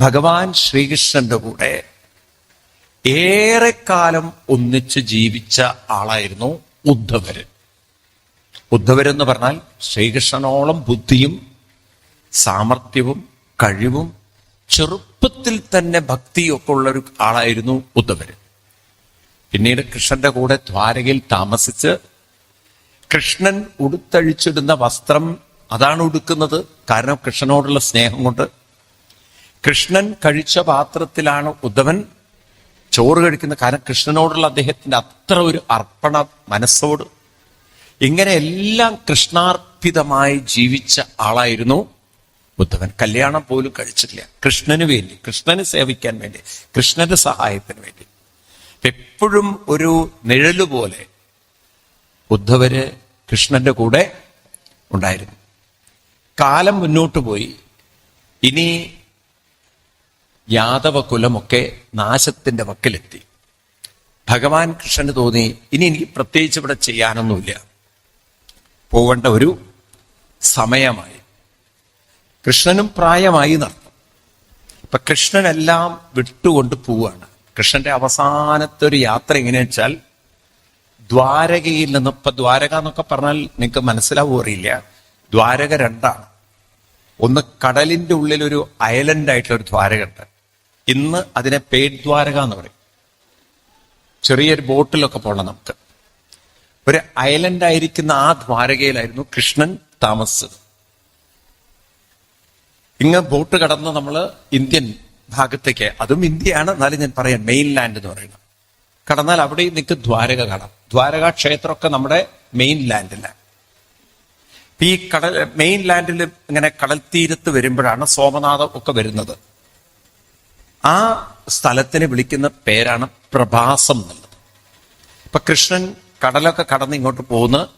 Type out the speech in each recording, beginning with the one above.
ഭഗവാൻ ശ്രീകൃഷ്ണന്റെ കൂടെ ഏറെക്കാലം ഒന്നിച്ച് ജീവിച്ച ആളായിരുന്നു ഉദ്ധവര്. ഉദ്ധവരെന്ന് പറഞ്ഞാൽ ശ്രീകൃഷ്ണനോളം ബുദ്ധിയും സാമർഥ്യവും കഴിവും ചെറുപ്പത്തിൽ തന്നെ ഭക്തിയൊക്കെ ഉള്ള ഒരു ആളായിരുന്നു ഉദ്ധവര്. പിന്നീട് കൃഷ്ണന്റെ കൂടെ ദ്വാരകയിൽ താമസിച്ച് കൃഷ്ണൻ ഉടുത്തഴിച്ചിടുന്ന വസ്ത്രം അതാണ് ഉടുക്കുന്നത്. കാരണം കൃഷ്ണനോടുള്ള സ്നേഹം കൊണ്ട് കൃഷ്ണൻ കഴിച്ച പാത്രത്തിലാണ് ഉദ്ധവൻ ചോറ് കഴിക്കുന്ന കാരണം കൃഷ്ണനോടുള്ള അദ്ദേഹത്തിന്റെ അത്ര ഒരു അർപ്പണ മനസ്സോട്. ഇങ്ങനെ എല്ലാം കൃഷ്ണാർപ്പിതമായി ജീവിച്ച ആളായിരുന്നു ഉദ്ധവൻ. കല്യാണം പോലും കഴിച്ചിട്ടില്ല. കൃഷ്ണന് വേണ്ടി കൃഷ്ണന് സേവിക്കാൻ വേണ്ടി കൃഷ്ണന്റെ സഹായത്തിന് വേണ്ടി. എപ്പോഴും ഒരു നിഴൽ പോലെ ഉദ്ധവര് കൃഷ്ണന്റെ കൂടെ ഉണ്ടായിരുന്നു. കാലം മുന്നോട്ട് പോയി. ഇനി യാദവ കുലമൊക്കെ നാശത്തിന്റെ വക്കിലെത്തി. ഭഗവാൻ കൃഷ്ണന് തോന്നി ഇനി എനിക്ക് പ്രത്യേകിച്ച് ഇവിടെ ചെയ്യാനൊന്നുമില്ല. പോവേണ്ട ഒരു സമയമായി. കൃഷ്ണനും പ്രായമായി നടത്തും ഇപ്പൊ കൃഷ്ണനെല്ലാം വിട്ടുകൊണ്ട് പോവുകയാണ്. കൃഷ്ണന്റെ അവസാനത്തെ ഒരു യാത്ര എങ്ങനെയാ വെച്ചാൽ ദ്വാരകയിൽ നിന്ന് ഇപ്പൊ ദ്വാരക എന്നൊക്കെ പറഞ്ഞാൽ നിങ്ങൾക്ക് മനസ്സിലാവും അറിയില്ല. ദ്വാരക രണ്ടാണ്. ഒന്ന് കടലിന്റെ ഉള്ളിൽ ഒരു ഐലൻഡ് ആയിട്ടുള്ള ഒരു ദ്വാരക ഉണ്ട്. ഇന്ന് അതിനെ പേട് ദ്വാരക എന്ന് പറയും. ചെറിയൊരു ബോട്ടിലൊക്കെ പോകണം നമുക്ക്. ഒരു ഐലൻഡ് ആയിരിക്കുന്ന ആ ദ്വാരകയിലായിരുന്നു കൃഷ്ണൻ താമസിച്ചത്. ഇങ്ങ് ബോട്ട് കടന്ന് നമ്മൾ ഇന്ത്യൻ ഭാഗത്തേക്ക് അതും ഇന്ത്യയാണ് എന്നാലും ഞാൻ പറയാം മെയിൻലാൻഡ് എന്ന് പറയുന്നത്. കടന്നാൽ അവിടെ നിങ്ങൾക്ക് ദ്വാരക കാണാം. ദ്വാരക ക്ഷേത്രമൊക്കെ നമ്മുടെ മെയിൻ ലാൻഡിലാണ് ഈ കടൽ മെയിൻ ലാൻഡിൽ ഇങ്ങനെ കടൽ തീരത്ത് വരുമ്പോഴാണ് സോമനാഥം ഒക്കെ വരുന്നത്. ആ സ്ഥലത്തിനെ വിളിക്കുന്ന പേരാണ് പ്രഭാസം എന്നുള്ളത്. ഇപ്പൊ കൃഷ്ണൻ കടലൊക്കെ കടന്ന് ഇങ്ങോട്ട് പോകുന്ന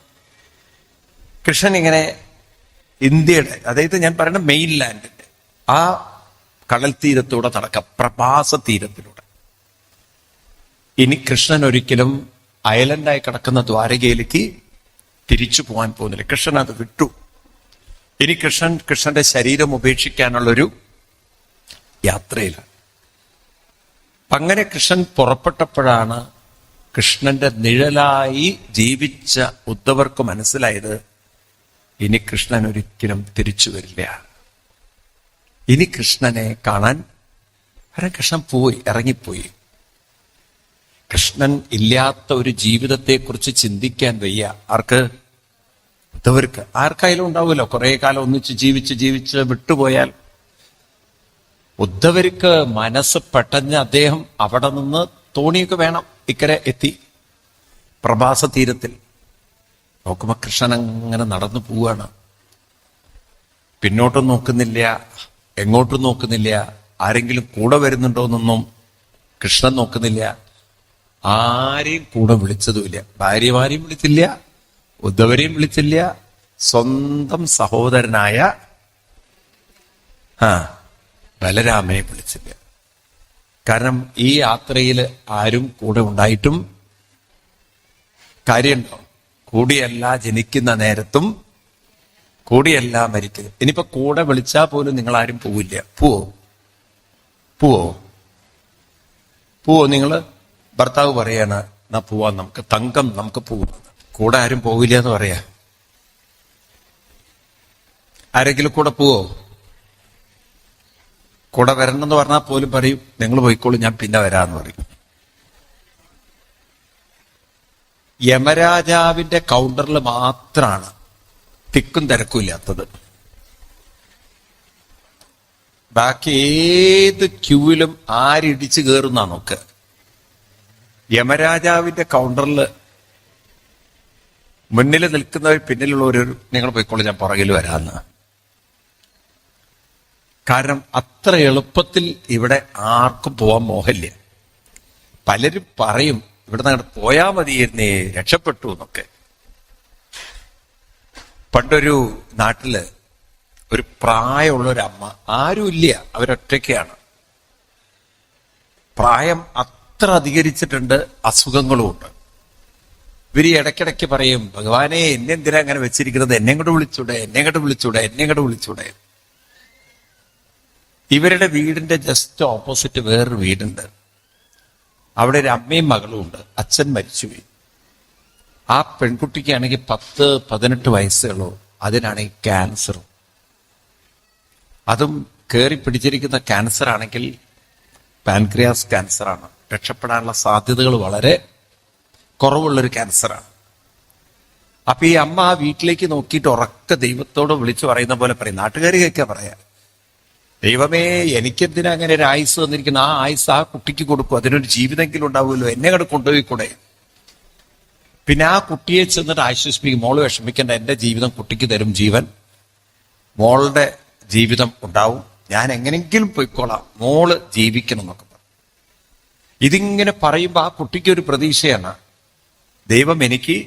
കൃഷ്ണൻ ഇങ്ങനെ ഇന്ത്യയുടെ അതായത് ഞാൻ പറയുന്ന മെയിൻ ലാൻഡിന്റെ ആ കടൽ തീരത്തൂടെ നടക്കാം പ്രഭാസ തീരത്തിലൂടെ. ഇനി കൃഷ്ണൻ ഒരിക്കലും അയലൻഡായി കിടക്കുന്ന ദ്വാരകയിലേക്ക് തിരിച്ചു പോകാൻ പോകുന്നില്ല. കൃഷ്ണൻ അത് വിട്ടു. ഇനി കൃഷ്ണൻ കൃഷ്ണന്റെ ശരീരം ഉപേക്ഷിക്കാനുള്ളൊരു യാത്രയിലാണ്. അങ്ങനെ കൃഷ്ണൻ പുറപ്പെട്ടപ്പോഴാണ് കൃഷ്ണന്റെ നിഴലായി ജീവിച്ച ഉദ്ധവർക്ക് മനസ്സിലായത് ഇനി കൃഷ്ണൻ ഒരിക്കലും തിരിച്ചു വരില്ല. ഇനി കൃഷ്ണനെ കാണാൻ ഹരേ കൃഷ്ണൻ പോയി ഇറങ്ങിപ്പോയി. കൃഷ്ണൻ ഇല്ലാത്ത ഒരു ജീവിതത്തെക്കുറിച്ച് ചിന്തിക്കാൻ വയ്യ. ആർക്ക്? ഉദ്ധവർക്ക്. ആർക്കായാലും ഉണ്ടാവുമല്ലോ. കുറെ കാലം ഒന്നിച്ച് ജീവിച്ച് ജീവിച്ച് വിട്ടുപോയാൽ ഉദ്ധവർക്ക് മനസ്സ് പെട്ടെന്ന് അദ്ദേഹം അവിടെ നിന്ന് തോണിയൊക്കെ വേണം ഇക്കരെ എത്തി. പ്രഭാസ തീരത്തിൽ. നോക്കുമ്പോ കൃഷ്ണൻ അങ്ങനെ നടന്നു പോവാണ്. പിന്നോട്ടും നോക്കുന്നില്ല എങ്ങോട്ടും നോക്കുന്നില്ല ആരെങ്കിലും കൂടെ വരുന്നുണ്ടോന്നൊന്നും കൃഷ്ണൻ നോക്കുന്നില്ല. ആരെയും കൂടെ വിളിച്ചതുമില്ല. ഭാര്യമാരെയും വിളിച്ചില്ല ഉദ്ധവരെയും വിളിച്ചില്ല സ്വന്തം സഹോദരനായ ആ ബലരാമനെ വിളിച്ചില്ല കാരണം ഈ യാത്രയിൽ ആരും കൂടെ ഉണ്ടായിട്ടും കാര്യമുണ്ടോ? കൂടിയല്ല ജനിക്കുന്ന നേരത്തും കൂടിയല്ല മരിക്കുന്നത് ഇനിയിപ്പോ കൂടെ വിളിച്ചാൽ പോലും നിങ്ങൾ ആരും പോവില്ല. പോവോ? പോവോ? പോവോ നിങ്ങൾ ഭർത്താവ് പറയാണ് എന്നാ പോവാ നമുക്ക്. തങ്കം നമുക്ക് പോവാം. കൂടെ ആരും പോവില്ല എന്ന് പറയാ. ആരെങ്കിലും കൂടെ പോവോ? കൂടെ വരണം എന്ന് പറഞ്ഞാൽ പോലും പറയും നിങ്ങൾ പോയിക്കോളൂ ഞാൻ പിന്നെ വരാന്ന് പറയും. യമരാജാവിന്റെ കൗണ്ടറിൽ മാത്രമാണ് തിക്കും തിരക്കും ഇല്ലാത്തത്. ബാക്കി ഏത് ക്യൂവിലും ആരിടിച്ച് കയറുന്ന നോക്ക്. യമരാജാവിന്റെ കൗണ്ടറിൽ മുന്നിൽ നിൽക്കുന്നവർ പിന്നിലുള്ളവർ നിങ്ങൾ പോയിക്കോളൂ ഞാൻ പുറകിൽ വരാന്ന്. കാരണം അത്ര എളുപ്പത്തിൽ ഇവിടെ ആർക്കും പോവാൻ മോഹമില്ല. പലരും പറയും ഇവിടെ നിന്ന് പോയാ മതിയിരുന്നേ രക്ഷപ്പെട്ടു എന്നൊക്കെ. പണ്ടൊരു നാട്ടിൽ ഒരു പ്രായമുള്ള ഒരു അമ്മ ആരുമില്ല അവരൊറ്റയ്ക്കാണ്. പ്രായം അത്ര അധികരിച്ചിട്ടുണ്ട് അസുഖങ്ങളുമുണ്ട് ഇവർ ഇടയ്ക്കിടയ്ക്ക് പറയും ഭഗവാനെ എന്നെ എന്തിനാ അങ്ങനെ വെച്ചിരിക്കുന്നത്? എന്നെ കൂടെ വിളിച്ചൂടെ? എന്നെ കൂടെ വിളിച്ചൂടെ? എന്നെ വിളിച്ചൂടെ? ഇവരുടെ വീടിന്റെ ജസ്റ്റ് ഓപ്പോസിറ്റ് വേറൊരു വീടുണ്ട്. അവിടെ ഒരു അമ്മയും മകളും ഉണ്ട്. അച്ഛൻ മരിച്ചു മരിച്ചുപോയി. ആ പെൺകുട്ടിക്കാണെങ്കിൽ പത്ത് പതിനെട്ട് വയസ്സുകളോ അതിനാണെങ്കിൽ ക്യാൻസറും അതും കയറി പിടിച്ചിരിക്കുന്ന ക്യാൻസർ ആണെങ്കിൽ പാൻക്രിയാസ് ക്യാൻസറാണ് രക്ഷപ്പെടാനുള്ള സാധ്യതകൾ വളരെ കുറവുള്ളൊരു ക്യാൻസറാണ് അപ്പൊ ഈ അമ്മ ആ വീട്ടിലേക്ക് നോക്കിയിട്ട് ഉറക്ക ദൈവത്തോട് വിളിച്ചു പറയുന്ന പോലെ പറയും. നാട്ടുകാർ കേൾക്കാൻ പറയാ. ദൈവമേ എനിക്കെന്തിനാ അങ്ങനെ ഒരു ആയുസ് വന്നിരിക്കുന്ന? ആ ആയുസ് ആ കുട്ടിക്ക് കൊടുക്കും. അതിനൊരു ജീവിതമെങ്കിലും ഉണ്ടാവുമല്ലോ. എന്നെ കൂടെ കൊണ്ടുപോയി കൂടെ പിന്നെ ആ കുട്ടിയെ ചെന്നിട്ട് ആശ്വസിപ്പിക്കും. മോൾ വിഷമിക്കേണ്ട. എന്റെ ജീവിതം കുട്ടിക്ക് തരും ജീവൻ. മോളുടെ ജീവിതം ഉണ്ടാവും. ഞാൻ എങ്ങനെങ്കിലും പോയിക്കോളാം. മോൾ ജീവിക്കണം എന്നൊക്കെ ഇതിങ്ങനെ പറയുമ്പോൾ ആ കുട്ടിക്ക് ഒരു പ്രതീക്ഷയാണ്. ദൈവം എനിക്ക്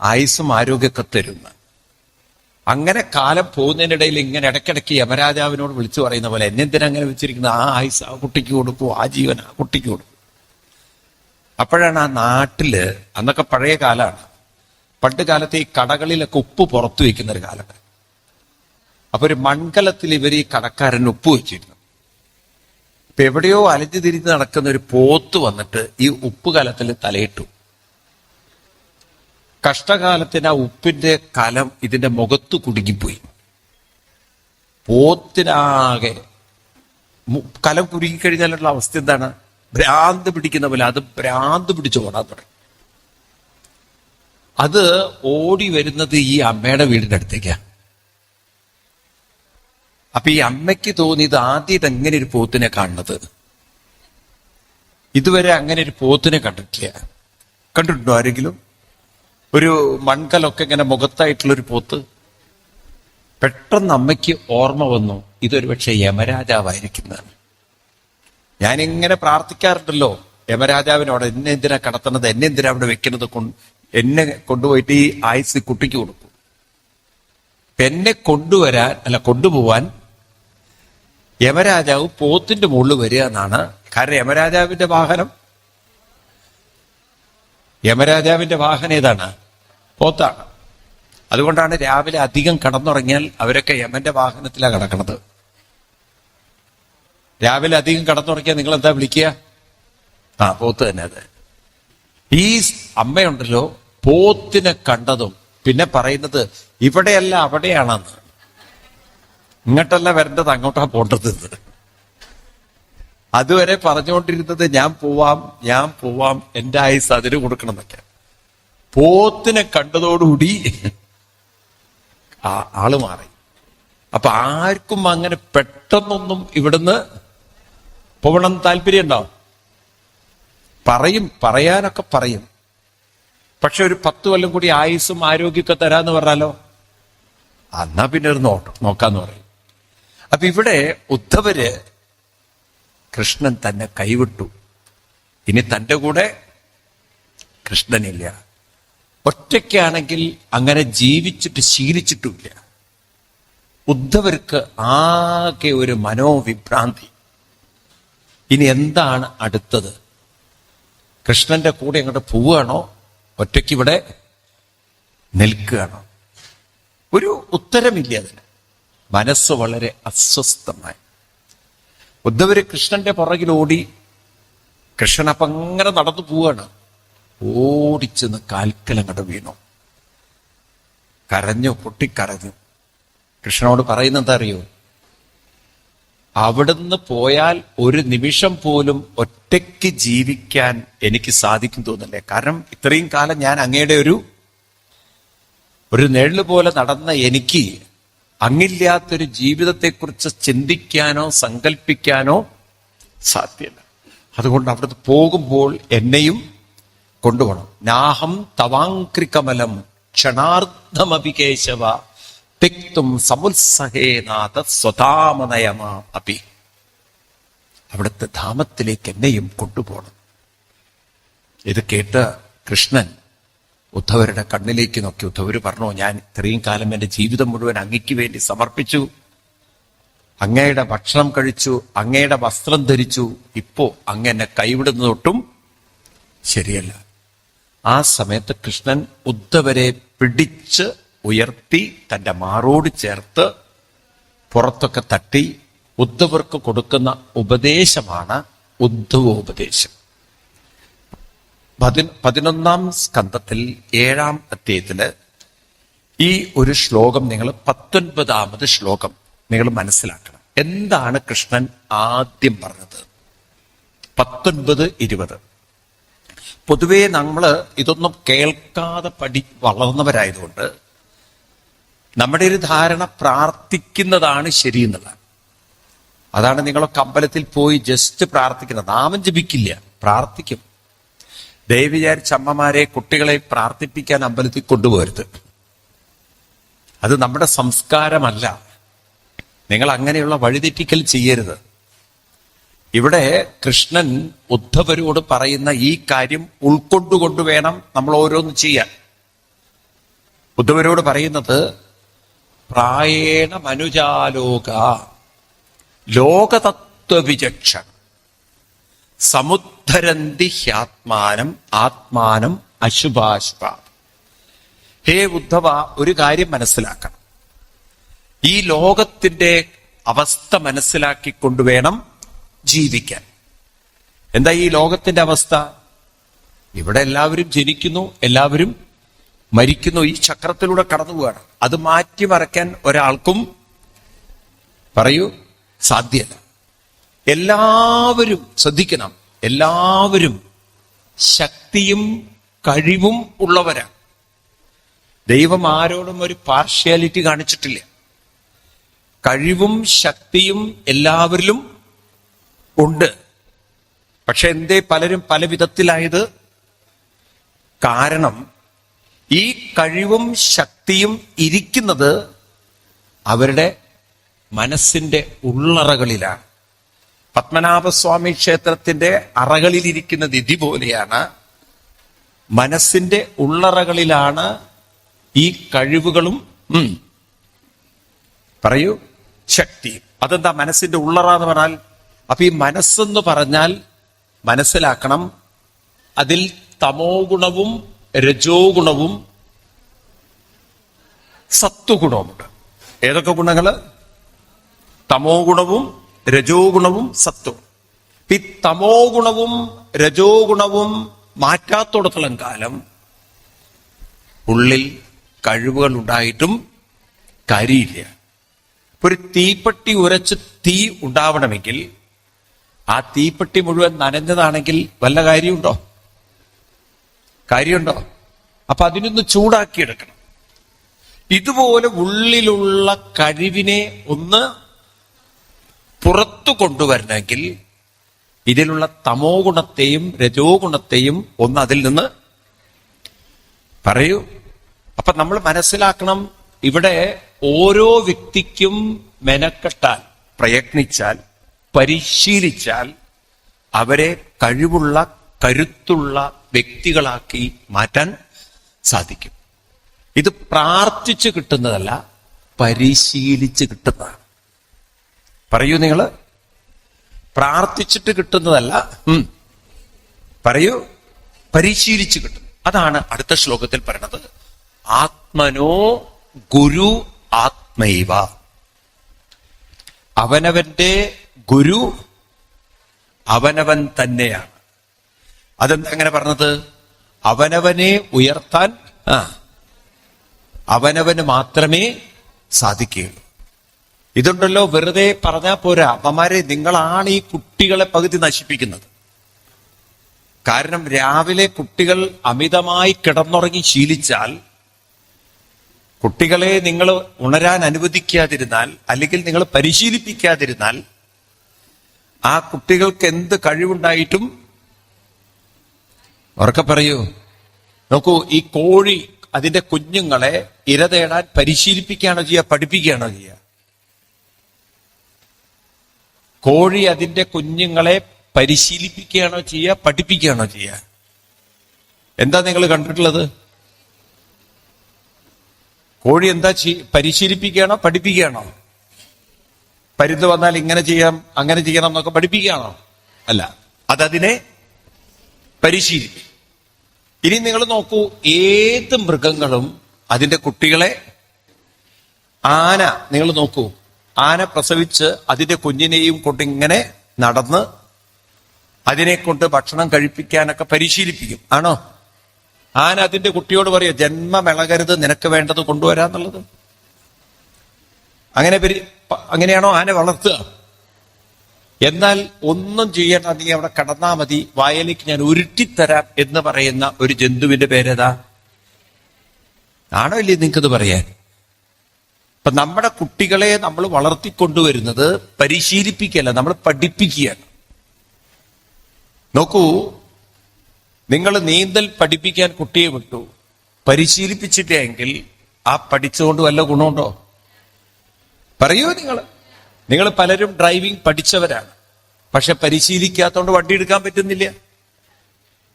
ആയുസ്സും ആരോഗ്യമൊക്കെ തരുന്ന അങ്ങനെ കാലം പോകുന്നതിനിടയിൽ ഇങ്ങനെ ഇടയ്ക്കിടയ്ക്ക് യമരാജാവിനോട് വിളിച്ചു പറയുന്ന പോലെ എന്നെന്തിനാ അങ്ങനെ വെച്ചിരിക്കുന്നത് ആ ആയുസ് ആ കുട്ടിക്ക് കൊടുക്കും ആ ജീവൻ ആ കുട്ടിക്ക് കൊടുക്കും. അപ്പോഴാണ് ആ നാട്ടിൽ അന്നൊക്കെ പഴയ കാലമാണ് പണ്ട് കാലത്ത് ഈ കടകളിലൊക്കെ ഉപ്പ് പുറത്തു വെക്കുന്ന ഒരു കാലത്ത്. അപ്പൊ ഒരു മൺകലത്തിൽ ഇവർ ഈ കടക്കാരൻ ഉപ്പ് വെച്ചിരുന്നു. ഇപ്പൊ എവിടെയോ അലഞ്ഞു തിരിഞ്ഞ് നടക്കുന്ന ഒരു പോത്ത് വന്നിട്ട് ഈ ഉപ്പ് കലത്തിൽ തലയിട്ടു. കഷ്ടകാലത്തിന് ആ ഉപ്പിന്റെ കലം ഇതിന്റെ മുഖത്ത് കുടുങ്ങിപ്പോയി. പോത്തിനാകെ കലം കുരുങ്ങിക്കഴിഞ്ഞാലുള്ള അവസ്ഥ എന്താണ്? ഭ്രാന്ത് പിടിക്കുന്ന പോലെ അത് ഭ്രാന്ത് പിടിച്ച് ഓടാൻ തുടങ്ങി. അത് ഓടി വരുന്നത് ഈ അമ്മയുടെ വീടിന്റെ അടുത്തേക്കാണ് അപ്പൊ ഈ അമ്മയ്ക്ക് തോന്നിയത് ആദ്യം എങ്ങനെ ഒരു പോത്തിനെ കാണുന്നത്? ഇതുവരെ അങ്ങനെ ഒരു പോത്തിനെ കണ്ടിട്ടില്ല. കണ്ടിട്ടുണ്ടോ ആരെങ്കിലും? ഒരു മൺകലൊക്കെ ഇങ്ങനെ മുഖത്തായിട്ടുള്ളൊരു പോത്ത്. പെട്ടെന്ന് അമ്മയ്ക്ക് ഓർമ്മ വന്നു ഇതൊരു പക്ഷെ യമരാജാവായിരിക്കുന്നതാണ്. ഞാനിങ്ങനെ പ്രാർത്ഥിക്കാറുണ്ടല്ലോ യമരാജാവിനോട് എന്നെ എന്തിനാ കടത്തണത് എന്നെ എന്തിനാ അവിടെ വെക്കുന്നത് എന്നെ കൊണ്ടുപോയിട്ട് ഈ ആയുസ് കുട്ടിക്ക് കൊടുക്കും. എന്നെ കൊണ്ടുവരാൻ അല്ല കൊണ്ടുപോവാൻ യമരാജാവ് പോത്തിന്റെ മുകളിൽ വരിക എന്നാണ് കാരണം യമരാജാവിന്റെ വാഹനം യമരാജാവിന്റെ വാഹനം ഏതാണ്? പോത്താണ്. അതുകൊണ്ടാണ് രാവിലെ അധികം കടന്നുറങ്ങിയാൽ അവരൊക്കെ യമന്റെ വാഹനത്തിലാണ് കിടക്കുന്നത് രാവിലെ അധികം കടന്നുറങ്ങിയാൽ നിങ്ങൾ എന്താ വിളിക്കുക? ആ പോത്ത് തന്നെ അത്. ഈ അമ്മയുണ്ടല്ലോ പോത്തിനെ കണ്ടതും. പിന്നെ പറയുന്നത് ഇവിടെയല്ല അവിടെയാണെന്ന്. ഇങ്ങോട്ടല്ല വരേണ്ടത് അങ്ങോട്ടാ പോണ്ടത്. അതുവരെ പറഞ്ഞുകൊണ്ടിരുന്നത് ഞാൻ പോവാം ഞാൻ പോവാം എന്റെ ആയുസ് അതിന് കൊടുക്കണം എന്നൊക്കെ പോത്തിനെ കണ്ടതോടുകൂടി ആൾ മാറി. അപ്പൊ ആർക്കും അങ്ങനെ പെട്ടെന്നൊന്നും ഇവിടുന്ന് പോകണം താല്പര്യം ഉണ്ടോ പറയും പറയാനൊക്കെ പറയും. പക്ഷെ ഒരു പത്ത് കൊല്ലം കൂടി ആയുസ്സും ആരോഗ്യമൊക്കെ തരാന്ന് പറഞ്ഞാലോ? എന്നാ പിന്നെ ഒരു നോട്ടം നോക്കാന്ന് പറയും. അപ്പൊ ഇവിടെ ഉദ്ധവര് കൃഷ്ണൻ തന്നെ കൈവിട്ടു. ഇനി തന്റെ കൂടെ കൃഷ്ണനില്ല. ഒറ്റയ്ക്കാണെങ്കിൽ അങ്ങനെ ജീവിച്ചിട്ട് ശീലിച്ചിട്ടുമില്ല. ഉദ്ധവർക്ക് ആകെ ഒരു മനോവിഭ്രാന്തി. ഇനി എന്താണ് അടുത്തത്? കൃഷ്ണന്റെ കൂടെ അങ്ങോട്ട് പോവുകയാണോ? ഒറ്റയ്ക്ക് ഇവിടെ നിൽക്കുകയാണോ? ഒരു ഉത്തരമില്ല അതിന്. മനസ്സ് വളരെ അസ്വസ്ഥമായി. ഉദ്ധവര് കൃഷ്ണന്റെ പുറകിൽ ഓടി കൃഷ്ണൻ അപ്പൊ അങ്ങനെ നടന്നു പോവാണ്. ഓടിച്ചെന്ന് കാൽക്കലങ്ങട് വീണു. കരഞ്ഞു പൊട്ടിക്കരഞ്ഞു. കൃഷ്ണനോട് പറയുന്ന എന്താ അറിയോ? അവിടുന്ന് പോയാൽ ഒരു നിമിഷം പോലും ഒറ്റയ്ക്ക് ജീവിക്കാൻ എനിക്ക് സാധിക്കും തോന്നില്ലേ കാരണം ഇത്രയും കാലം ഞാൻ അങ്ങയുടെ ഒരു ഒരു നെഴൽ പോലെ നടന്ന എനിക്ക് അങ്ങില്ലാത്തൊരു ജീവിതത്തെക്കുറിച്ച് ചിന്തിക്കാനോ സങ്കല്പിക്കാനോ സാധ്യല്ല. അതുകൊണ്ട് അവിടുന്ന് പോകുമ്പോൾ എന്നെയും കൊണ്ടുപോകണം. നാഹം തവാങ്ക്രികമലം ക്ഷണാർദ്ധമപി കേശവ തിക്തും സമുത്സഹേനാഥ സ്വതാമനയമാ അപി. അവിടുത്തെ ധാമത്തിലേക്ക് എന്നെയും കൊണ്ടുപോകണം. ഇത് കേട്ട് കൃഷ്ണൻ ഉദ്ധവരുടെ കണ്ണിലേക്ക് നോക്കി ഉദ്ധവര് പറഞ്ഞു ഞാൻ ഇത്രയും കാലം എന്റെ ജീവിതം മുഴുവൻ അങ്ങയ്ക്ക് വേണ്ടി സമർപ്പിച്ചു. അങ്ങയുടെ ഭക്ഷണം കഴിച്ചു അങ്ങയുടെ വസ്ത്രം ധരിച്ചു. ഇപ്പോ അങ്ങ് എന്നെ കൈവിടുന്നതൊട്ടും ശരിയല്ല. ആ സമയത്ത് കൃഷ്ണൻ ഉദ്ധവരെ പിടിച്ച് ഉയർത്തി തന്റെ മാറോട് ചേർത്ത് പുറത്തൊക്കെ തട്ടി ഉദ്ധവർക്ക് കൊടുക്കുന്ന ഉപദേശമാണ് ഉദ്ധവോപദേശം. പതി പതിനൊന്നാം സ്കന്ധത്തിൽ ഏഴാം അധ്യായത്തിൽ ഈ ഒരു ശ്ലോകം നിങ്ങൾ പത്തൊൻപതാമത് ശ്ലോകം നിങ്ങൾ മനസ്സിലാക്കണം. എന്താണ് കൃഷ്ണൻ ആദ്യം പറഞ്ഞത്? പത്തൊൻപത് ഇരുപത്. പൊതുവേ നമ്മൾ ഇതൊന്നും കേൾക്കാതെ പഠി വളർന്നവരായതുകൊണ്ട് നമ്മുടെ ഒരു ധാരണ പ്രാർത്ഥിക്കുന്നതാണ് ശരി എന്നുള്ളത് അതാണ് നിങ്ങളൊക്കെ അമ്പലത്തിൽ പോയി ജസ്റ്റ് പ്രാർത്ഥിക്കുന്നത്. നാമം ജപിക്കില്ല. പ്രാർത്ഥിക്കും. ദയവ് വിചാരിച്ച അമ്മമാരെ കുട്ടികളെ പ്രാർത്ഥിപ്പിക്കാൻ അമ്പലത്തിൽ കൊണ്ടുപോകരുത്. അത് നമ്മുടെ സംസ്കാരമല്ല. നിങ്ങൾ അങ്ങനെയുള്ള വഴിതെറ്റിക്കൽ ചെയ്യരുത്. ഇവിടെ കൃഷ്ണൻ ഉദ്ധവരോട് പറയുന്ന ഈ കാര്യം ഉൾക്കൊണ്ടുകൊണ്ട് വേണം നമ്മൾ ഓരോന്ന് ചെയ്യാൻ. ഉദ്ധവരോട് പറയുന്നത് പ്രായേണ മനുജാലോക ലോകതത്വവിചക്ഷ സമുദ്ധരന്തി ഹ്യാത്മാനം ആത്മാനം അശുഭാശുഭ. ഹേ ഉദ്ധവ ഒരു കാര്യം മനസ്സിലാക്കണം. ഈ ലോകത്തിന്റെ അവസ്ഥ മനസ്സിലാക്കിക്കൊണ്ട് വേണം ജീവിക്കാൻ. എന്താ ഈ ലോകത്തിന്റെ അവസ്ഥ? ഇവിടെ എല്ലാവരും ജനിക്കുന്നു എല്ലാവരും മരിക്കുന്നു ഈ ചക്രത്തിലൂടെ കടന്നു പോവാണ്. അത് മാറ്റിമറയ്ക്കാൻ ഒരാൾക്കും പറയൂ സാധ്യല്ല. എല്ലാവരും ശ്രദ്ധിക്കണം. എല്ലാവരും ശക്തിയും കഴിവും ഉള്ളവരാണ്. ദൈവം ആരോടും ഒരു പാർഷ്യാലിറ്റി കാണിച്ചിട്ടില്ല. കഴിവും ശക്തിയും എല്ലാവരിലും ഉണ്ട്. പക്ഷെ എന്തേ പലരും പല വിധത്തിലായത്? കാരണം ഈ കഴിവും ശക്തിയും ഇരിക്കുന്നത് അവരുടെ മനസ്സിന്റെ ഉള്ളറകളിലാണ്. പത്മനാഭസ്വാമി ക്ഷേത്രത്തിന്റെ അറകളിലിരിക്കുന്ന നിധി പോലെയാണ് മനസ്സിന്റെ ഉള്ളറകളിലാണ് ഈ കഴിവുകളും പറയൂ. ശക്തി. അതെന്താ മനസ്സിന്റെ ഉള്ളറ എന്ന് പറഞ്ഞാൽ? അപ്പൊ ഈ മനസ്സെന്ന് പറഞ്ഞാൽ മനസ്സിലാക്കണം അതിൽ തമോ ഗുണവും രജോ ഗുണവും സത്വഗുണവുമുണ്ട്. ഏതൊക്കെ ഗുണങ്ങൾ? തമോ ഗുണവും രജോ ഗുണവും സത്വം. ഈ തമോ ഗുണവും രജോ ഗുണവും മാറ്റാത്തോടത്തോളം കാലം ഉള്ളിൽ കഴിവുകൾ ഉണ്ടായിട്ടും കരിയില്ല ഒരു തീപ്പെട്ടി ഉരച്ച് തീ ഉണ്ടാവണമെങ്കിൽ ആ തീപ്പെട്ടി മുഴുവൻ നനഞ്ഞതാണെങ്കിൽ വല്ല കാര്യമുണ്ടോ? കാര്യമുണ്ടോ? അപ്പൊ അതിനൊന്ന് ചൂടാക്കിയെടുക്കണം. ഇതുപോലെ ഉള്ളിലുള്ള കഴിവിനെ ഒന്ന് പുറത്തു കൊണ്ടുവരണമെങ്കിൽ ഇതിലുള്ള തമോ ഗുണത്തെയും രജോ ഗുണത്തെയും ഒന്ന് അതിൽ നിന്ന് പറയൂ. അപ്പൊ നമ്മൾ മനസ്സിലാക്കണം ഇവിടെ ഓരോ വ്യക്തിക്കും മെനക്കെട്ടാൽ പ്രയത്നിച്ചാൽ പരിശീലിച്ചാൽ അവരെ കഴിവുള്ള കരുത്തുള്ള വ്യക്തികളാക്കി മാറ്റാൻ സാധിക്കും. ഇത് പ്രാർത്ഥിച്ചു കിട്ടുന്നതല്ല പരിശീലിച്ച് കിട്ടുന്നതാണ്. പറയൂ നിങ്ങൾ പ്രാർത്ഥിച്ചിട്ട് കിട്ടുന്നതല്ല. പറയൂ പരിശീലിച്ച് കിട്ടും. അതാണ് അടുത്ത ശ്ലോകത്തിൽ പറയുന്നത് ആത്മനോ ഗുരു ആത്മൈവ. അവനവന്റെ ഗുരു അവനവൻ തന്നെയാണ്. അതെന്താ അങ്ങനെ പറഞ്ഞത്? അവനവനെ ഉയർത്താൻ ആ അവനവന് മാത്രമേ സാധിക്കുകയുള്ളൂ. ഇതുണ്ടല്ലോ വെറുതെ പറഞ്ഞാൽ പോരാ. അമ്മമാരെ നിങ്ങളാണ് ഈ കുട്ടികളെ പകുതി നശിപ്പിക്കുന്നത്. കാരണം രാവിലെ കുട്ടികൾ അമിതമായി കിടന്നുറങ്ങി ശീലിച്ചാൽ കുട്ടികളെ നിങ്ങൾ ഉണരാൻ അനുവദിക്കാതിരുന്നാൽ അല്ലെങ്കിൽ നിങ്ങൾ പരിശീലിപ്പിക്കാതിരുന്നാൽ ആ കുട്ടികൾക്ക് എന്ത് കഴിവുണ്ടായിട്ടും ഉറക്കെ പറയൂ. നോക്കൂ ഈ കോഴി അതിന്റെ കുഞ്ഞുങ്ങളെ ഇര തേടാൻ പരിശീലിപ്പിക്കുകയാണോ ചെയ്യുക പഠിപ്പിക്കുകയാണോ ചെയ്യുക കോഴി അതിന്റെ കുഞ്ഞുങ്ങളെ പരിശീലിപ്പിക്കുകയാണോ ചെയ്യുക പഠിപ്പിക്കുകയാണോ ചെയ്യുക? എന്താ നിങ്ങൾ കണ്ടിട്ടുള്ളത്? കോഴി എന്താ പരിശീലിപ്പിക്കുകയാണോ പഠിപ്പിക്കുകയാണോ? പരുന്ത് വന്നാൽ ഇങ്ങനെ ചെയ്യാം അങ്ങനെ ചെയ്യണം എന്നൊക്കെ പഠിപ്പിക്കുകയാണോ? അല്ല അതതിനെ പരിശീലിപ്പിക്കും. ഇനി നിങ്ങൾ നോക്കൂ ഏത് മൃഗങ്ങളും അതിന്റെ കുട്ടികളെ ആന നിങ്ങൾ നോക്കൂ ആന പ്രസവിച്ച് അതിന്റെ കുഞ്ഞിനെയും കൊണ്ട് ഇങ്ങനെ നടന്ന് അതിനെ കൊണ്ട് ഭക്ഷണം കഴിപ്പിക്കാനൊക്കെ പരിശീലിപ്പിക്കും. ആണോ? ആന അതിന്റെ കുട്ടിയോട് പറയുക ജന്മമിളകരുത് നിനക്ക് വേണ്ടത് കൊണ്ടുവരാന്നുള്ളത്. അങ്ങനെ പരി- അങ്ങനെയാണോ ആന വളർത്തുക? എന്നാൽ ഒന്നും ചെയ്യേണ്ട നീ അവിടെ കടന്നാ മതി വായലേക്ക് ഞാൻ ഉരുട്ടിത്തരാം എന്ന് പറയുന്ന ഒരു ജന്തുവിന്റെ പേരേതാ? ആണോ ഇല്ലേ നിങ്ങൾക്കത് പറയാൻ? ഇപ്പൊ നമ്മുടെ കുട്ടികളെ നമ്മൾ വളർത്തിക്കൊണ്ടുവരുന്നത് പരിശീലിപ്പിക്കല്ല നമ്മൾ പഠിപ്പിക്കുകയാണ്. നോക്കൂ നിങ്ങൾ നീന്തൽ പഠിപ്പിക്കാൻ കുട്ടിയെ വിട്ടു പരിശീലിപ്പിച്ചിട്ടെങ്കിൽ ആ പഠിച്ചുകൊണ്ട് വല്ല ഗുണമുണ്ടോ? പറയൂ നിങ്ങൾ നിങ്ങൾ പലരും ഡ്രൈവിംഗ് പഠിച്ചവരാണ് പക്ഷെ പരിശീലിക്കാത്തോണ്ട് വണ്ടി എടുക്കാൻ പറ്റുന്നില്ല.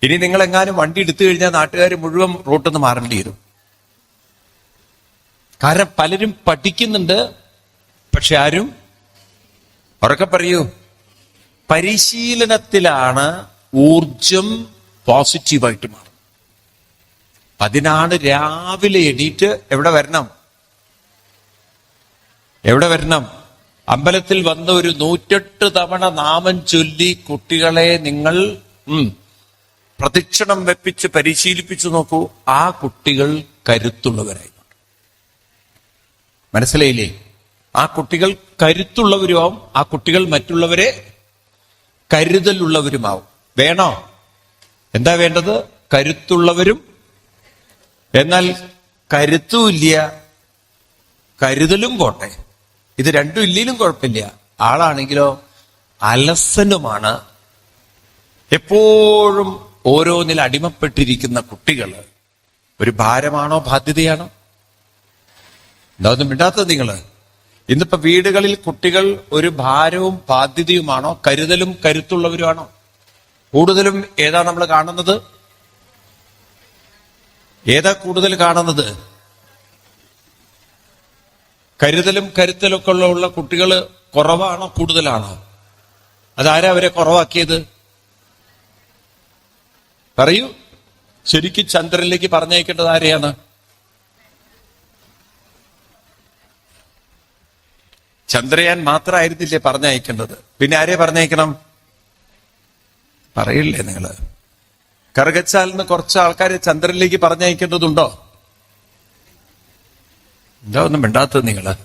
ഇനി നിങ്ങൾ എങ്ങാനും വണ്ടി എടുത്തു കഴിഞ്ഞാൽ നാട്ടുകാർ മുഴുവൻ റോട്ടിൽ നിന്ന് മാറേണ്ടി വരും. കാരണം പലരും പഠിക്കുന്നുണ്ട് പക്ഷെ ആരും ഉറക്കെ പറയൂ പരിശീലനത്തിലാണ് ഊർജം പോസിറ്റീവായിട്ട് മാറും അതിനാണ് രാവിലെ എണീറ്റ് എവിടെ വരണം? എവിടെ വരണം? അമ്പലത്തിൽ വന്ന ഒരു നൂറ്റെട്ട് തവണ നാമം ചൊല്ലി കുട്ടികളെ നിങ്ങൾ പ്രദക്ഷിണം വെപ്പിച്ച് പരിശീലിപ്പിച്ചു നോക്കൂ. ആ കുട്ടികൾ കരുത്തുള്ളവരായി. മനസ്സിലായില്ലേ? ആ കുട്ടികൾ കരുത്തുള്ളവരുമാവും ആ കുട്ടികൾ മറ്റുള്ളവരെ കരുതലുള്ളവരുമാവും. വേണോ? എന്താ വേണ്ടത്? കരുത്തുള്ളവരും എന്നാൽ കരുത്തുമില്ല കരുതലും പോട്ടെ. ഇത് രണ്ടും ഇല്ലെങ്കിലും കുഴപ്പമില്ല. ആളാണെങ്കിലോ അലസനുമാണ്. എപ്പോഴും ഓരോന്നിൽ അടിമപ്പെട്ടിരിക്കുന്ന കുട്ടികൾ ഒരു ഭാരമാണോ ബാധ്യതയാണോ? എന്താ ഒന്നും മിണ്ടാത്തത് നിങ്ങൾ. ഇന്നിപ്പോ വീടുകളിൽ കുട്ടികൾ ഒരു ഭാരവും ബാധ്യതയുമാണോ? കരുതലും കരുത്തുള്ളവരുമാണോ? കൂടുതലും ഏതാ നമ്മൾ കാണുന്നത്? ഏതാ കൂടുതൽ കാണുന്നത്? കരുതലും കരുത്തലൊക്കെ ഉള്ള കുട്ടികൾ കുറവാണോ? കൂടുതലാണോ? അതാരാ അവരെ കുറവാക്കിയത്? പറയൂ. ശരിക്കും ചന്ദ്രനിലേക്ക് പറഞ്ഞേക്കേണ്ടത് ആരെയാണ്? ചന്ദ്രയാൻ മാത്രമായിരുന്നില്ലേ പറഞ്ഞയക്കേണ്ടത്? പിന്നെ ആരെ പറഞ്ഞയക്കണം? പറയില്ലേ നിങ്ങൾ? കറുകച്ചാലിന് കുറച്ച് ആൾക്കാരെ ചന്ദ്രനിലേക്ക് പറഞ്ഞയക്കേണ്ടതുണ്ടോ? എന്താ ഒന്നും മിണ്ടാത്തത് നിങ്ങൾ?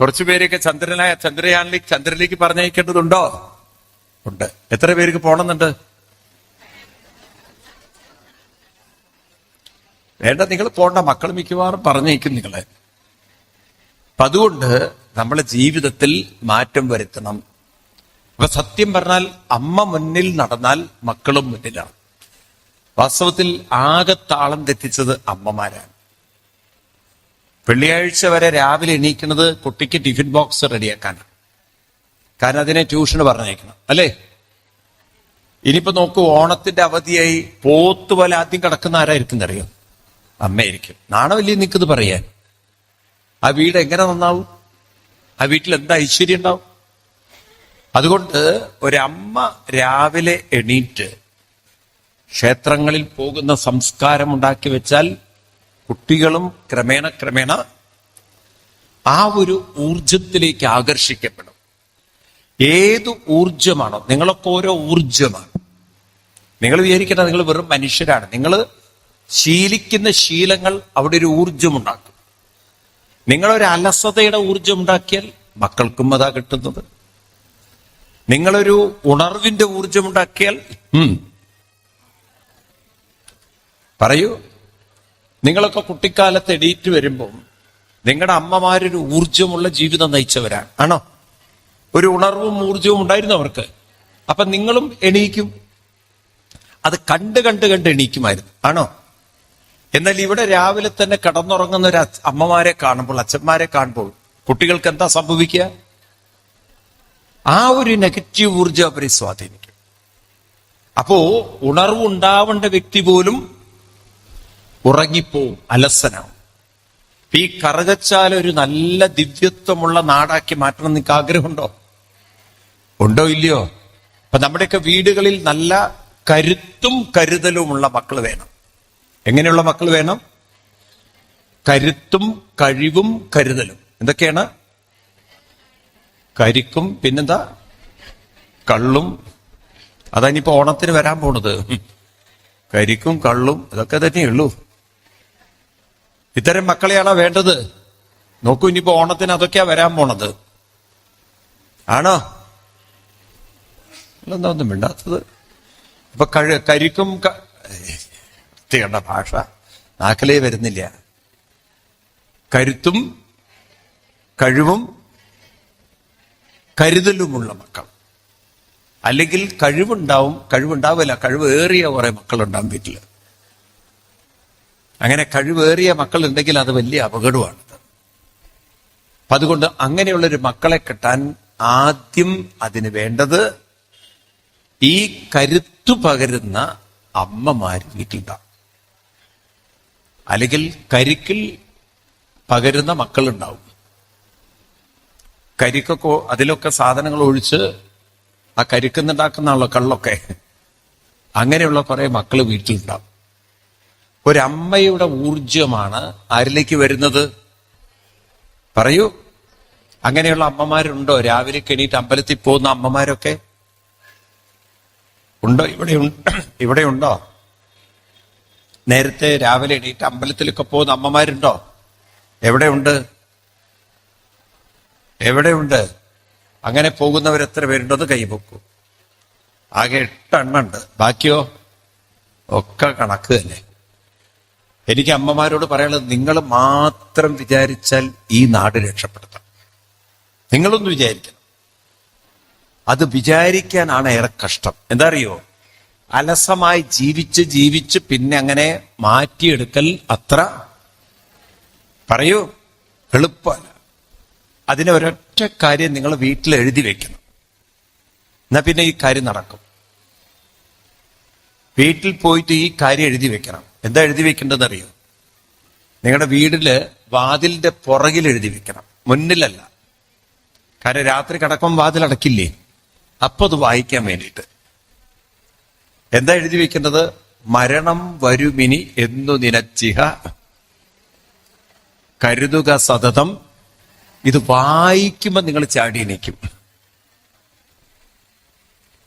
കുറച്ചു പേരെയൊക്കെ ചന്ദ്രനായ ചന്ദ്രയാനിലേക്ക് ചന്ദ്രനിലേക്ക് പറഞ്ഞയക്കേണ്ടതുണ്ടോ? ഉണ്ട്. എത്ര പേർക്ക് പോണമെന്നുണ്ട്? വേണ്ട നിങ്ങൾ പോണ്ട. മക്കൾ മിക്കവാറും പറഞ്ഞയക്കും നിങ്ങളെ. അപ്പൊ അതുകൊണ്ട് നമ്മളെ ജീവിതത്തിൽ മാറ്റം വരുത്തണം. അപ്പൊ സത്യം പറഞ്ഞാൽ അമ്മ മുന്നിൽ നടന്നാൽ മക്കളും മുന്നിലാണ്. വാസ്തവത്തിൽ ആകെ താളം തെറ്റിച്ചത് അമ്മമാരാണ്. വെള്ളിയാഴ്ച വരെ രാവിലെ എണീക്കുന്നത് കുട്ടിക്ക് ടിഫിൻ ബോക്സ് റെഡിയാക്കാനാണ്. കാരണം അതിനെ ട്യൂഷന് പറഞ്ഞേക്കണം അല്ലേ? ഇനിയിപ്പോ നോക്കൂ ഓണത്തിന്റെ അവധിയായി പോത്ത് പോലെ ആദ്യം കിടക്കുന്ന ആരായിരിക്കും അറിയോ? അമ്മയായിരിക്കും. നാണവല്ലേ നിൽക്കുന്നത് പറയാൻ? ആ വീട് എങ്ങനെ നന്നാവും? ആ വീട്ടിൽ എന്താ ഐശ്വര്യം ഉണ്ടാവും? അതുകൊണ്ട് ഒരമ്മ രാവിലെ എണീറ്റ് ക്ഷേത്രങ്ങളിൽ പോകുന്ന സംസ്കാരം ഉണ്ടാക്കി വെച്ചാൽ കുട്ടികളും ക്രമേണ ക്രമേണ ആ ഒരു ഊർജത്തിലേക്ക് ആകർഷിക്കപ്പെടും. ഏത് ഊർജമാണോ നിങ്ങളൊക്കെ ഓരോ ഊർജമാണ് നിങ്ങൾ വിചാരിക്കേണ്ട നിങ്ങൾ വെറും മനുഷ്യരാണ്. നിങ്ങൾ ശീലിക്കുന്ന ശീലങ്ങൾ അവിടെ ഒരു ഊർജം ഉണ്ടാക്കും. നിങ്ങളൊരു അലസതയുടെ ഊർജം ഉണ്ടാക്കിയാൽ മക്കൾക്കും അതാ കിട്ടുന്നത്. നിങ്ങളൊരു ഉണർവിന്റെ ഊർജം ഉണ്ടാക്കിയാൽ പറയൂ. നിങ്ങളൊക്കെ കുട്ടിക്കാലത്ത് എണീറ്റ് വരുമ്പോൾ നിങ്ങളുടെ അമ്മമാരൊരു ഊർജമുള്ള ജീവിതം നയിച്ചവരാണ്. ആണോ? ഒരു ഉണർവും ഊർജവും ഉണ്ടായിരുന്നു അവർക്ക്. അപ്പൊ നിങ്ങളും എണീക്കും. അത് കണ്ട് കണ്ട് കണ്ട് എണീക്കുമായിരുന്നു. ആണോ? എന്നാൽ ഇവിടെ രാവിലെ തന്നെ കടന്നുറങ്ങുന്ന ഒരു അമ്മമാരെ കാണുമ്പോൾ അച്ഛന്മാരെ കാണുമ്പോൾ കുട്ടികൾക്ക് എന്താ സംഭവിക്കുക? ആ ഒരു നെഗറ്റീവ് ഊർജം അവരെ സ്വാധീനിക്കും. അപ്പോ ഉണർവുണ്ടാവേണ്ട വ്യക്തി പോലും ഉറങ്ങിപ്പോവും അലസനാവും. ഈ കറുകച്ചാൽ ഒരു നല്ല ദിവ്യത്വമുള്ള നാടാക്കി മാറ്റണം നിങ്ങൾക്ക് ആഗ്രഹമുണ്ടോ? ഉണ്ടോ ഇല്ലയോ? അപ്പൊ നമ്മുടെയൊക്കെ വീടുകളിൽ നല്ല കരുത്തും കരുതലുമുള്ള മക്കൾ വേണം. എങ്ങനെയുള്ള മക്കൾ വേണം? കരുത്തും കഴിവും കരുതലും. എന്തൊക്കെയാണ്? കരിക്കും പിന്നെന്താ? കള്ളും. അതാണിപ്പോ ഓണത്തിന് വരാൻ പോണത്. കരിക്കും കള്ളും ഇതൊക്കെ തന്നെയുള്ളൂ ഇത്തരം മക്കളെയാണോ വേണ്ടത്? നോക്കൂ ഇനിയിപ്പോ ഓണത്തിന് അതൊക്കെയാ വരാൻ പോണത്. ആണോ? എന്താ ഒന്നും മിണ്ടാത്തത്. അപ്പൊ കഴി കരിക്കും വൃത്തികെട്ട ഭാഷ. നാക്കിലേ വരുന്നില്ല. കരുത്തും കഴിവും കരുതലുമുള്ള മക്കൾ. അല്ലെങ്കിൽ കഴിവുണ്ടാവും കഴിവുണ്ടാവില്ല. കഴിവേറിയ കുറെ മക്കളുണ്ടാവും വീട്ടിൽ. അങ്ങനെ കഴിവേറിയ മക്കൾ ഉണ്ടെങ്കിൽ അത് വലിയ അപകടമാണ്. അപ്പൊ അതുകൊണ്ട് അങ്ങനെയുള്ളൊരു മക്കളെ കിട്ടാൻ ആദ്യം അതിന് വേണ്ടത് ഈ കരുത്തു പകരുന്ന അമ്മമാര് വീട്ടിലുണ്ടാവും അല്ലെങ്കിൽ കരിക്കിൽ പകരുന്ന മക്കളുണ്ടാവും. കരിക്കൊക്കെ അതിലൊക്കെ സാധനങ്ങൾ ഒഴിച്ച് ആ കരിക്കുന്നുണ്ടാക്കുന്നാണല്ലോ കള്ളൊക്കെ. അങ്ങനെയുള്ള കുറെ മക്കൾ വീട്ടിലുണ്ടാവും. ഒരമ്മയുടെ ഊർജമാണ് ആരിലേക്ക് വരുന്നത്? പറയൂ. അങ്ങനെയുള്ള അമ്മമാരുണ്ടോ? രാവിലെ കെണീറ്റ് അമ്പലത്തിൽ പോകുന്ന അമ്മമാരൊക്കെ? ഉണ്ടോ? ഇവിടെ ഇവിടെ ഉണ്ടോ? നേരത്തെ രാവിലെ എണീറ്റ് അമ്പലത്തിലൊക്കെ പോകുന്ന അമ്മമാരുണ്ടോ? എവിടെയുണ്ട്? എവിടെയുണ്ട്? അങ്ങനെ പോകുന്നവർ എത്ര പേരുണ്ടെന്ന് കൈപൊക്കൂ ആകെ എട്ടെണ്ണുണ്ട് ബാക്കിയോ? ഒക്കെ കണക്ക് തന്നെ. എനിക്ക് അമ്മമാരോട് പറയാനുള്ളത് നിങ്ങൾ മാത്രം വിചാരിച്ചാൽ ഈ നാട് രക്ഷപ്പെടുത്താം. നിങ്ങളൊന്ന് വിചാരിക്കണം. അത് വിചാരിക്കാനാണ് ഏറെ കഷ്ടം. എന്താ അറിയോ? അലസമായി ജീവിച്ച് ജീവിച്ച് പിന്നെ അങ്ങനെ മാറ്റിയെടുക്കൽ അത്ര പറയൂ എളുപ്പമല്ല. അതിനെ ഒരൊറ്റ കാര്യം നിങ്ങൾ വീട്ടിൽ എഴുതി വെക്കണം. എന്നാ പിന്നെ ഈ കാര്യം നടക്കും. വീട്ടിൽ പോയിട്ട് ഈ കാര്യം എഴുതി വെക്കണം. എന്താ എഴുതി വെക്കേണ്ടതെന്ന് അറിയോ നിങ്ങളുടെ വീടിൽ വാതിലിന്റെ പുറകിൽ എഴുതി വെക്കണം. മുന്നിലല്ല. കാരണം രാത്രി കിടക്കുമ്പോൾ വാതിൽ അടക്കില്ലേ അപ്പൊ അത് വായിക്കാൻ വേണ്ടിയിട്ട്. എന്താ എഴുതി വെക്കുന്നത്? മരണം വരുമിനി എന്നു നിനച്ചിഹ. കരുതുക സതതം. ഇത് വായിക്കുമ്പോൾ നിങ്ങൾ ചാടി നിൽക്കും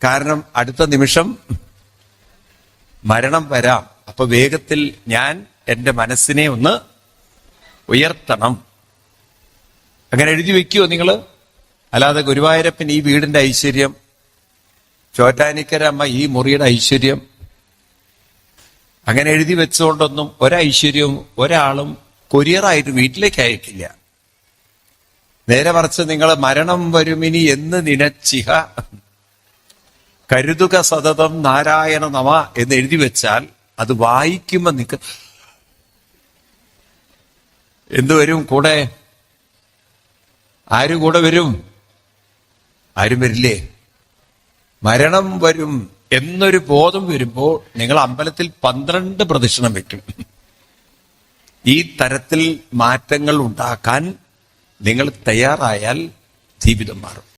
കാരണം അടുത്ത നിമിഷം മരണം വരാം. അപ്പൊ വേഗത്തിൽ ഞാൻ എന്റെ മനസ്സിനെ ഒന്ന് ഉയർത്തണം. അങ്ങനെ എഴുതി വെക്കുവോ നിങ്ങൾ അല്ലാതെ ഗുരുവായൂരപ്പൻ ഈ വീടിന്റെ ഐശ്വര്യം ചോറ്റാനിക്കരമ്മ ഈ മുറിയുടെ ഐശ്വര്യം. അങ്ങനെ എഴുതി വെച്ചുകൊണ്ടൊന്നും ഒരൈശ്വര്യവും ഒരാളും കൊരിയറായിട്ട് വീട്ടിലേക്ക് അയക്കില്ല. നേരെ മറിച്ച് നിങ്ങൾ മരണം വരുമിനി എന്ന് നിനച്ചിഹ. കരുതുക സതതം നാരായണ നമ എന്ന് എഴുതി വെച്ചാൽ അത് വായിക്കുമ്പോ നിക്ക എന്തു വരും കൂടെ? ആരും കൂടെ വരും? ആരും വരില്ലേ? മരണം വരും എന്നൊരു ബോധം വരുമ്പോൾ നിങ്ങൾ അമ്പലത്തിൽ പന്ത്രണ്ട് പ്രദക്ഷിണം വെക്കും. ഈ തരത്തിൽ മാറ്റങ്ങൾ ഉണ്ടാക്കാൻ നിങ്ങൾ തയ്യാറായാൽ ജീവിതം മാറും.